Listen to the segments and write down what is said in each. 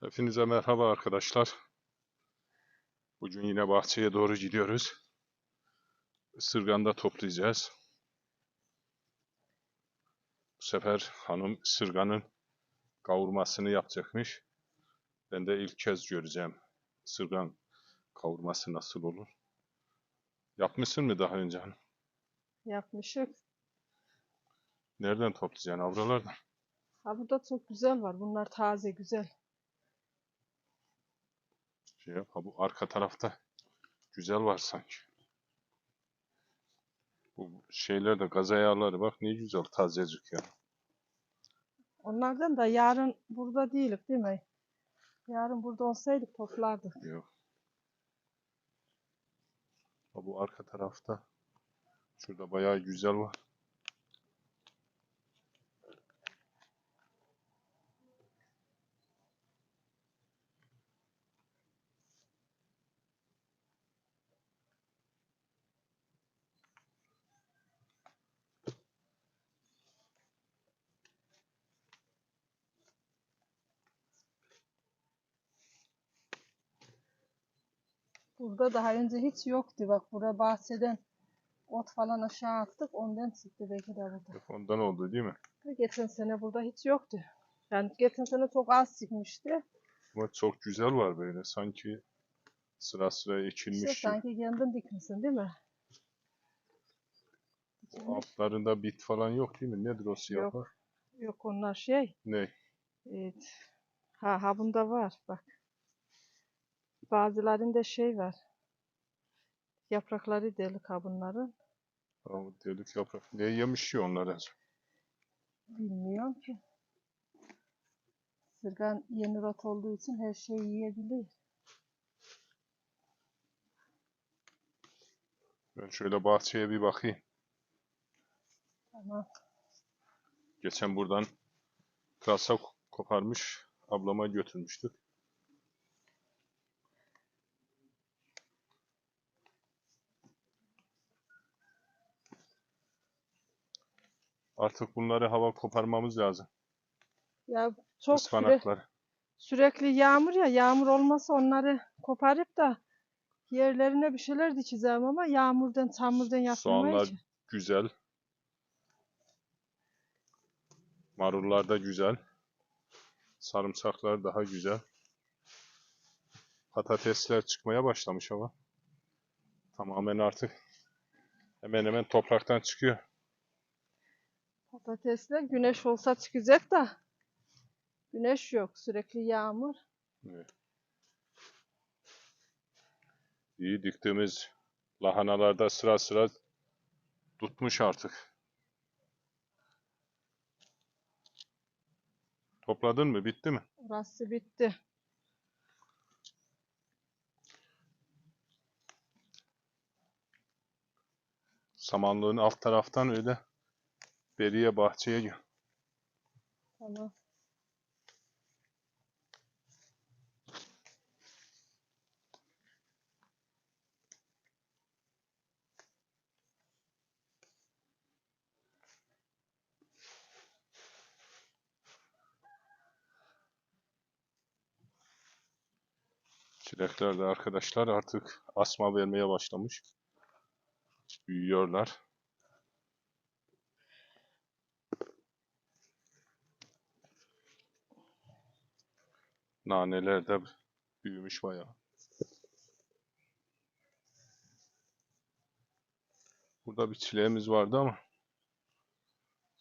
Hepinize merhaba arkadaşlar. Bugün yine bahçeye doğru gidiyoruz. Isırganda toplayacağız. Bu sefer hanım ısırganın kavurmasını yapacakmış. Ben de ilk kez göreceğim ısırgan kavurması nasıl olur. Yapmışsın mı daha önce hanım? Yapmışık. Nereden toplayacaksın? Avralardan. Ha burada çok güzel var. Bunlar taze güzel. Şey yap, ha bu arka tarafta güzel var sanki. Bu şeyler de gaz ayarları bak ne güzel tazecik ya. Onlardan da yarın burada değilik değil mi? Yarın burada olsaydık toplardık. Yok. Ha bu arka tarafta şurada bayağı güzel var. Burada daha önce hiç yoktu. Bak burada bahçeden ot falan aşağı attık. Ondan çıktı belki de burada. Ondan oldu değil mi? Geçen sene burada hiç yoktu. Yani geçen sene çok az çıkmıştı. Ama çok güzel var böyle sanki sıra sıra İşte ekilmiş. gibi. sanki kendin dikmişsin değil mi? O altlarında bit falan yok değil mi? Nedir o siyahlar? Yok. Yok onlar şey. Ne? Evet. Ha ha bunda var bak. Bazılarında şey var. Yaprakları delik ha bunların. Delik yaprak. Ne yemiş ya onlar en son? Bilmiyorum ki. Sırgan yeni rot olduğu için her şeyi yiyebilir. Ben şöyle bahçeye bir bakayım. Ama Geçen buradan kasa ko- koparmış. Ablama götürmüştük. Artık bunları hava koparmamız lazım. ya çok süre- Ispanakları. sürekli yağmur ya yağmur olmasa onları koparıp da yerlerine bir şeyler dikeceğim ama yağmurdan çamurdan Soğanlar yapılmayacak. güzel. Marullar da güzel. Sarımsaklar daha güzel. Patatesler çıkmaya başlamış ama. Tamamen artık hemen hemen topraktan çıkıyor. Patatesler güneş olsa çıkacak da güneş yok sürekli yağmur. Evet. İyi diktiğimiz lahanalarda sıra sıra tutmuş artık. Topladın mı? Bitti mi? Orası bitti. Samanlığın alt taraftan öyle beriye bahçeye gel. Tamam. Çilekler de arkadaşlar artık asma vermeye başlamış. Büyüyorlar. Naneler de büyümüş bayağı. Burada bir çileğimiz vardı ama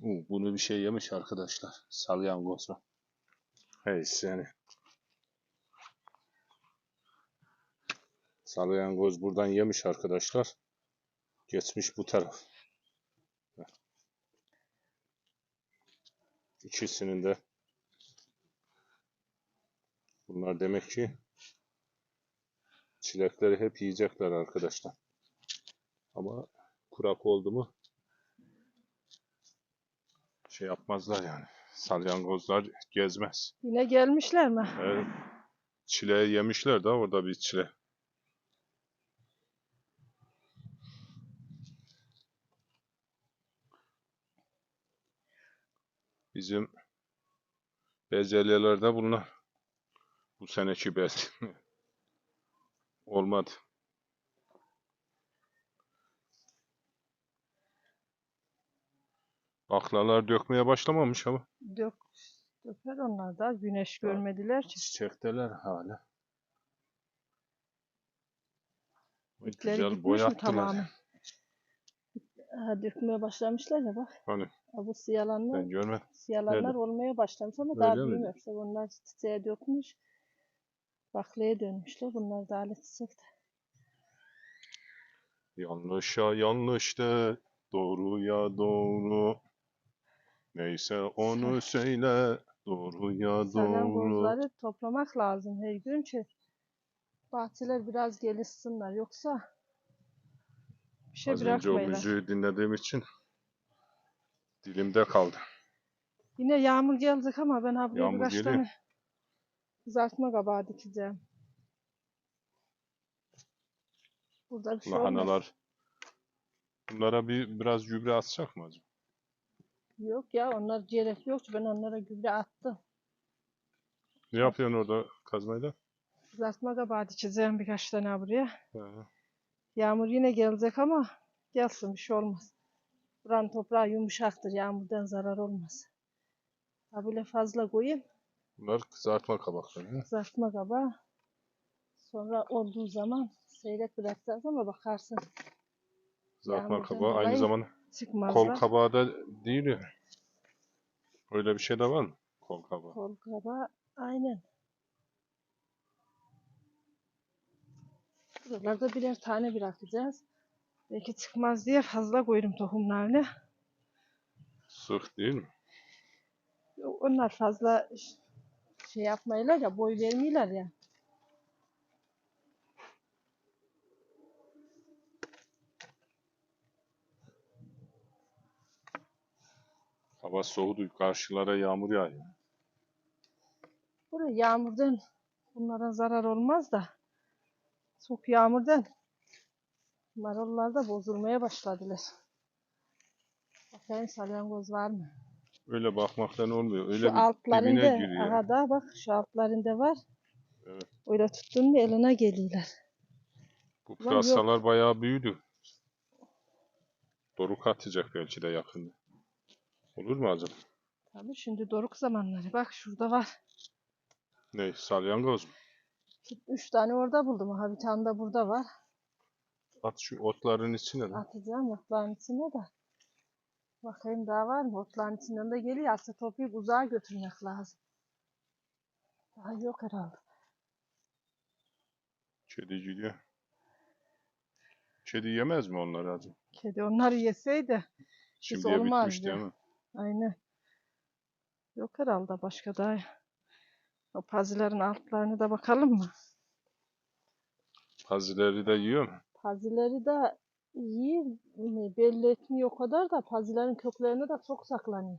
Uu, bunu bir şey yemiş arkadaşlar. Salyangozla. Hey seni. Salyangoz buradan yemiş arkadaşlar. Geçmiş bu taraf. İkisinin de bunlar demek ki çilekleri hep yiyecekler arkadaşlar. Ama kurak oldu mu şey yapmazlar yani. Salyangozlar gezmez. Yine gelmişler mi? Evet. Çileği yemişler de orada bir çile. Bizim bezelyelerde bunlar. Bu seneki bez. Olmadı. Baklalar dökmeye başlamamış ama. Dök, döker onlar da. Güneş Daha görmediler ki. Çiçekteler hala. Ay, İpleri Güzel boyattılar. Ha, dökmeye başlamışlar ya bak. Hani Ha, bu siyalanlar, ben görmedim. siyalanlar Nerede? olmaya başlamış ama Öyle daha mi? büyümüyor. Onlar çiçeğe dökmüş. Baklaya dönmüşler. Bunlar da de. Yanlışa yanlış de, doğruya doğru. Neyse onu söyle, doğruya doğru. Salyangozları toplamak lazım her gün ki bahçeler biraz gelişsinler. Yoksa bir şey Az önce o müziği dinlediğim için dilimde kaldı. Yine yağmur gelecek ama ben ha buraya Yağmur birkaç geliyor. tane kızartma kabağı dikeceğim. Burada bir şey olmaz. Lahanalar. Bunlara bir biraz gübre atsak mı acaba? Yok ya onlar gerek yok. Ben onlara gübre attım. Ne yapıyorsun orada kazmayla? Kızartma kabağı dikeceğim birkaç tane buraya. He. Yağmur yine gelecek ama gelsin bir şey olmaz. Buranın toprağı yumuşaktır. Yağmurdan zarar olmaz. Ha böyle fazla koyayım. Bunlar kızartma kabakları. Kızartma kabağı. Sonra olduğu zaman seyrek bırakacağız ama bakarsın Kızartma Yağmurdan kabağı aynı dolayı zamanda çıkmazlar. kol kabağı da değil ya. Öyle bir şey de var mı? Kol kabağı. Kol kabağı aynen. Buralarda birer tane bırakacağız. Belki çıkmaz diye fazla koydum tohumlarını. Sık değil mi? Onlar fazla ş- şey yapmayırlar ya, boy vermiyorlar ya. Hava soğudu. Karşılara yağmur yağıyor. Buraya yağmurdan bunlara zarar olmaz da çok yağmurdan marullar da bozulmaya başladılar. Bakayım salyangoz var mı? Öyle bakmaktan olmuyor. Öyle Şu bir altlarında, giriyor. aha da bak şu altlarında var. Evet. Öyle tuttun mu eline geliyorlar. Bu pırasalar bayağı büyüdü. Doruk atacak belki de yakında. Olur mu acaba? Tabii şimdi doruk zamanları. Bak şurada var. Ne? Salyangoz mu? Üç tane orada buldum. Ha bir tane de burada var. At şu otların içine de. Atacağım otların içine de. Bakayım daha var mı? Otların içinden de geliyor. Aslında toplayıp uzağa götürmek lazım. Daha yok herhalde. Kedi gidiyor. Kedi yemez mi onları acaba? Kedi onları yeseydi. Şimdiye bitmiş değil mi? Aynen. Yok herhalde başka daha. O pazilerin altlarını da bakalım mı? Pazileri de yiyor mu? Pazileri de iyi? Belli etmiyor o kadar da pazilerin köklerine de çok saklanıyor.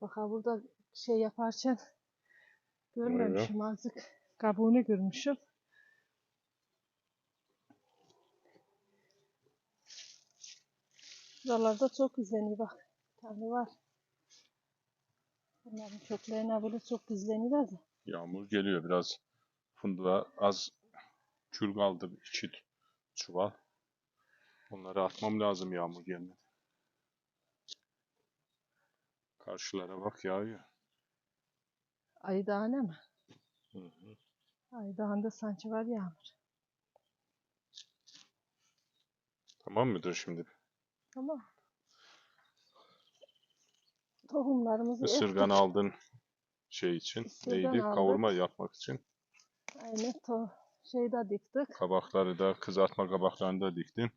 Bak ha burada şey yaparken görmemişim azıcık. Kabuğunu görmüşüm. Buralarda çok izleniyor bak. Bir tane var. Bunların köklerine böyle çok izleniyor da. Yağmur geliyor biraz. Fındığa az kül kaldı. iki çuval. Onları atmam lazım yağmur gelmedi. Karşılara bak yağıyor. Ayıdağına mı? Hı hı. Ayıdağında sanki var yağmur. Tamam mıdır şimdi? Tamam. Tohumlarımızı Isırgan ektik. aldın şey için. Isırgan Neydi? aldık. Kavurma yapmak için. Aynen to şeyde diktik. Kabakları da kızartma kabaklarını da diktin.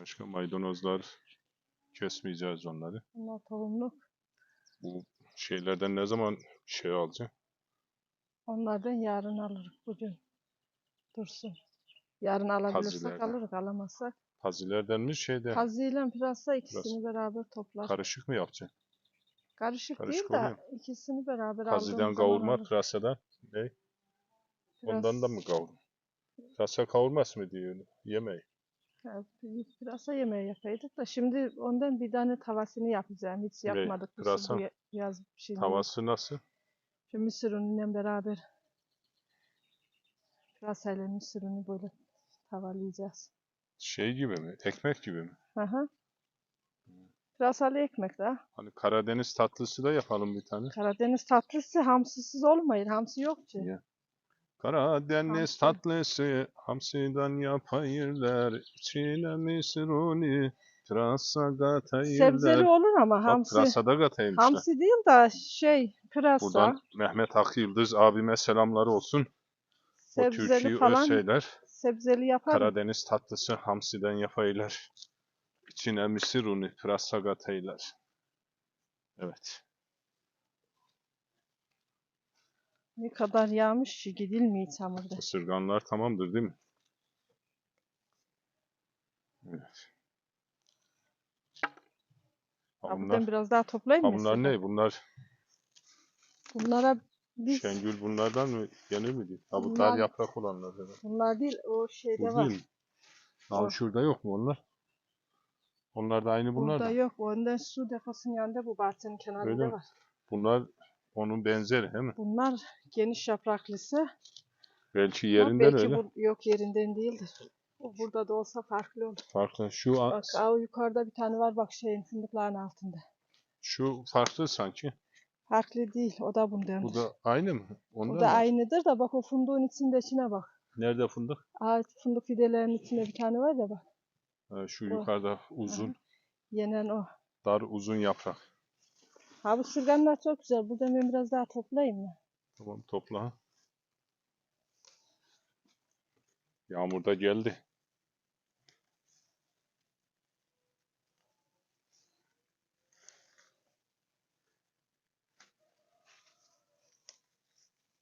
Başka maydanozlar kesmeyeceğiz onları. Bunlar tohumluk. Bu şeylerden ne zaman şey alacağım? Onlardan yarın alırız bugün. Dursun. Yarın alabilirsek Pazilerden. alırız, alamazsak. Pazilerden mi şeyde? Paziyle pırasa ikisini beraber toplar. Karışık mı yapacaksın? Karışık, karışık değil de oluyor. ikisini beraber Paziden aldığımız zaman kavurma, alırız. pırasadan ne? Ondan da mı kavurma? Pırasa kavurması mı diyor? Yemeği. Ha, bir Pırasa yemeği yapaydık da şimdi ondan bir tane tavasını yapacağım. Hiç yapmadık. biz Pırasa? bu ya- yaz bir şey. Tavası nasıl? Şu mısır unuyla beraber pırasayla mısır unu böyle tavalayacağız. Şey gibi mi? Ekmek gibi mi? Aha. Pırasalı ekmek de. Hani Karadeniz tatlısı da yapalım bir tane. Karadeniz tatlısı hamsısız olmayır. Hamsi yok ki. Ya. Karadeniz tatlısı hamsiden yapayırlar. İçine misruni, pırasa katayırlar. Sebzeli olur ama hamsi. pırasa da kataymışlar. Hamsi değil de şey pırasa. Buradan Mehmet Hak Yıldız abime selamlar olsun. O sebzeli türküyü falan ölseyler. sebzeli yapar. Karadeniz tatlısı hamsiden yapaylar. İçine misir unu, pırasa kataylar. Evet. Ne kadar yağmış ki gidilmiyor çamurda. Isırganlar tamamdır değil mi? Evet. Ha, Ha, bunlar, biraz daha toplayayım ha, mı? bunlar ne? Bunlar Bunlara biz Şengül bunlardan mı? Yenir mi? Ha bu Bunlar- dar yaprak olanlar herhalde. bunlar değil o şeyde Bu var. değil? Ha O. şurada yok mu onlar? Onlar da aynı bunlar Burada da. yok. Ondan su deposunun yanında bu bahçenin kenarında Öyle var. Bunlar onun benzeri değil mi? Bunlar geniş yapraklısı. Belki yerinden belki öyle. bu yok yerinden değildir. O burada da olsa farklı olur. Farklı. Şu a- Bak o yukarıda bir tane var bak şeyin fındıkların altında. şu farklı sanki. Farklı değil. O da bundandır. Bu da aynı mı? O Ondan da mı? aynıdır da bak o fındığın içindekine bak. Nerede fındık? Ağaç fındık fidelerinin içinde bir tane var ya bak. Ha, şu Bu. yukarıda uzun, Yenen o. dar uzun yaprak. Ha bu sırganlar çok güzel. Buradan ben biraz daha toplayayım mı? Tamam topla. Yağmur da geldi.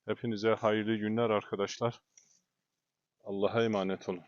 Hepinize hayırlı günler arkadaşlar. Allah'a emanet olun.